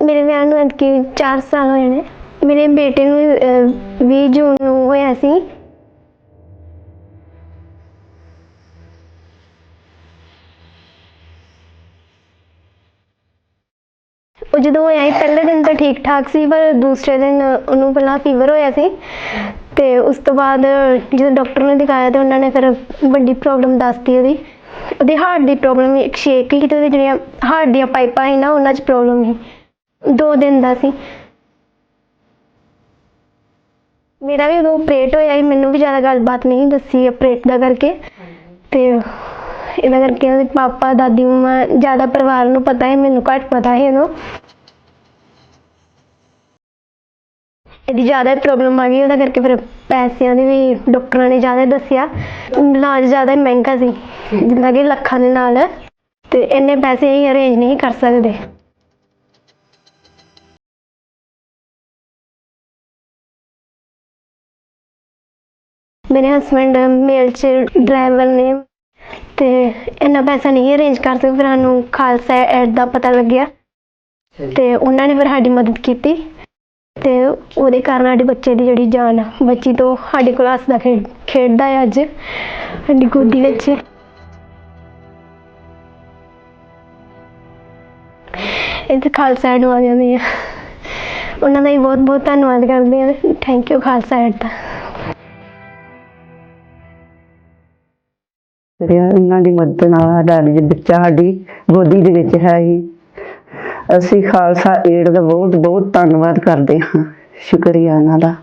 ਮੇਰੇ ਵਿਆਹ ਨੂੰ ਐਤਕੀ 4 ਸਾਲ ਹੋਏ ਨੇ। ਮੇਰੇ ਬੇਟੇ ਨੂੰ ਅਹ, 20 ਜੂਨ ਨੂੰ ਹੋਇਆ ਸੀ। ਉਹ ਜਦੋਂ ਹੋਇਆ ਸੀ ਪਹਿਲੇ ਦਿਨ ਤਾਂ ਠੀਕ ਠਾਕ ਸੀ ਪਰ ਦੂਸਰੇ ਦਿਨ ਉਹਨੂੰ ਪਹਿਲਾਂ ਫੀਵਰ ਹੋਇਆ ਸੀ। ਤੇ ਉਸ ਤੋਂ ਬਾਅਦ ਜਦੋਂ ਡਾਕਟਰ ਨੂੰ ਦਿਖਾਇਆ ਤੇ ਉਹਨਾਂ ਨੇ ਫਿਰ ਵੱਡੀ ਪ੍ਰੋਬਲਮ ਦੱਸਤੀ ਉਹਦੀ। ਉਹਦੀ ਹਾਰਟ ਦੀ ਪ੍ਰੋਬਲਮ ਇੱਕ ਸ਼ੇਕ ਹੀ ਤੇ ਉਹਦੀ ਜਿਹੜੀਆਂ ਹਾਰਟ ਦੀਆਂ ਪਾਈਪਾਂ ਸੀ ਨਾ ਉਹਨਾਂ 'ਚ ਪ੍ਰੋਬਲਮ ਸੀ। ਦੋ ਦਿਨ ਦਾ ਸੀ। ਮੇਰਾ ਵੀ ਉਦੋਂ ਆਪਰੇਟ ਹੋਇਆ ਸੀ, ਮੈਨੂੰ ਵੀ ਜ਼ਿਆਦਾ ਗੱਲਬਾਤ ਨਹੀਂ ਦੱਸੀ ਆਪਰੇਟ ਦਾ ਕਰਕੇ। ਤੇ ਇਹਦਾ ਕਰਕੇ ਉਹਦੇ ਪਾਪਾ, ਦਾਦੀ, ਮਮਾ, ਜ਼ਿਆਦਾ ਪਰਿਵਾਰ ਨੂੰ ਪਤਾ ਹੈ, ਮੈਨੂੰ ਘੱਟ ਪਤਾ ਹੈ ਉਦੋਂ ਇਹਦੀ ਜ਼ਿਆਦਾ ਪ੍ਰੋਬਲਮ ਆ ਗਈ, ਉਹਦਾ ਕਰਕੇ ਫਿਰ ਪੈਸਿਆਂ ਦੀ ਵੀ ਡਾਕਟਰਾਂ ਨੇ ਜ਼ਿਆਦਾ ਦੱਸਿਆ। ਇਲਾਜ ਜ਼ਿਆਦਾ ਮਹਿੰਗਾ ਸੀ ਜਿੰਨਾ ਕਿ ਲੱਖਾਂ ਦੇ ਨਾਲ। ਤੇ ਇੰਨੇ ਪੈਸੇ ਅਸੀਂ ਅਰੇਂਜ ਨਹੀਂ ਕਰ ਸਕਦੇ। ਮੇਰੇ ਹਸਬੰਡ ਮੇਲ ਚ ਡਰਾਈਵਰ ਨੇ ਤੇ ਇੰਨਾ ਪੈਸਾ ਨਹੀਂ ਅਰੇਂਜ ਕਰ ਸਕਦੇ ਫਿਰ ਸਾਨੂੰ ਖਾਲਸਾ ਐਡ ਦਾ ਪਤਾ ਲੱਗਿਆ। ਤੇ ਉਹਨਾਂ ਨੇ ਫਿਰ ਸਾਡੀ ਮਦਦ ਕੀਤੀ ਤੇ ਉਹਦੇ ਕਾਰਨ ਸਾਡੇ ਬੱਚੇ ਦੀ ਜਿਹੜੀ ਜਾਨ ਆ ਬੱਚੀ ਤੋਂ ਸਾਡੇ ਕੋਲ ਹੱਸਦਾ ਖੇਡ ਖੇਡਦਾ ਹੈ ਅੱਜ ਸਾਡੀ ਗੋਦੀ ਵਿੱਚ। ਇਹ ਤੇ ਖਾਲਸਾ ਐਡ ਨੂੰ ਆ ਜਾਂਦੇ ਆ। ਉਹਨਾਂ ਦਾ ਵੀ ਬਹੁਤ ਬਹੁਤ ਧੰਨਵਾਦ ਕਰਦੇ ਆ। ਥੈਂਕ ਯੂ ਖਾਲਸਾ ਐਡ ਦਾ। ਤੇ ਇਹਨਾਂ ਦੀ ਮਦਦ ਨਾਲ ਸਾਡਾ ਅੱਜ ਬੱਚਾ ਸਾਡੀ ਗੋਦੀ ਦੇ ਵਿੱਚ ਹੈ ਹੀ ਅਸੀਂ ਖਾਲਸਾ ਏਡ ਦਾ ਬਹੁਤ ਬਹੁਤ ਧੰਨਵਾਦ ਕਰਦੇ ਹਾਂ। ਸ਼ੁਕਰੀਆ ਇਹਨਾਂ ਦਾ।